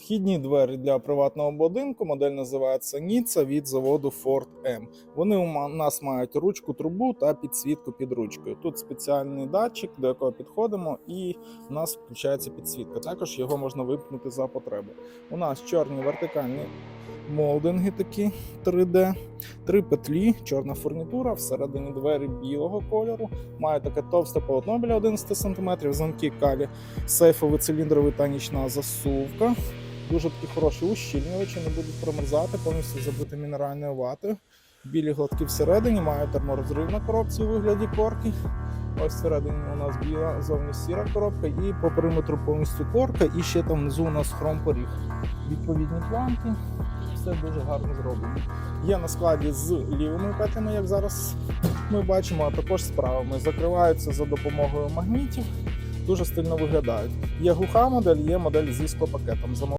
Вхідні двері для приватного будинку. Модель називається Ніца від заводу Ford M. Вони у нас мають ручку, трубу та підсвітку під ручкою. Тут спеціальний датчик, до якого підходимо, і у нас включається підсвітка. Також його можна вимкнути за потреби. У нас чорні вертикальні молдинги такі 3D, три петлі, чорна фурнітура, всередині двері білого кольору. Має таке товсте полотно біля 11 см, замки калі, сейфовий циліндровий та нічна засувка. Дуже такі хороші ущільнювачі, не будуть промерзати, повністю забити мінеральною ватою. Білі гладки всередині, має терморозрив на коробці у вигляді корки. Ось всередині у нас біла, зовні сіра коробка, і по периметру повністю корка, і ще там внизу у нас хром-поріг. Відповідні планки, все дуже гарно зроблено. Є на складі з лівими петлями, як зараз ми бачимо, а також з правими. Закриваються за допомогою магнітів, дуже стильно виглядають. Є глуха модель, є модель зі склопакетом.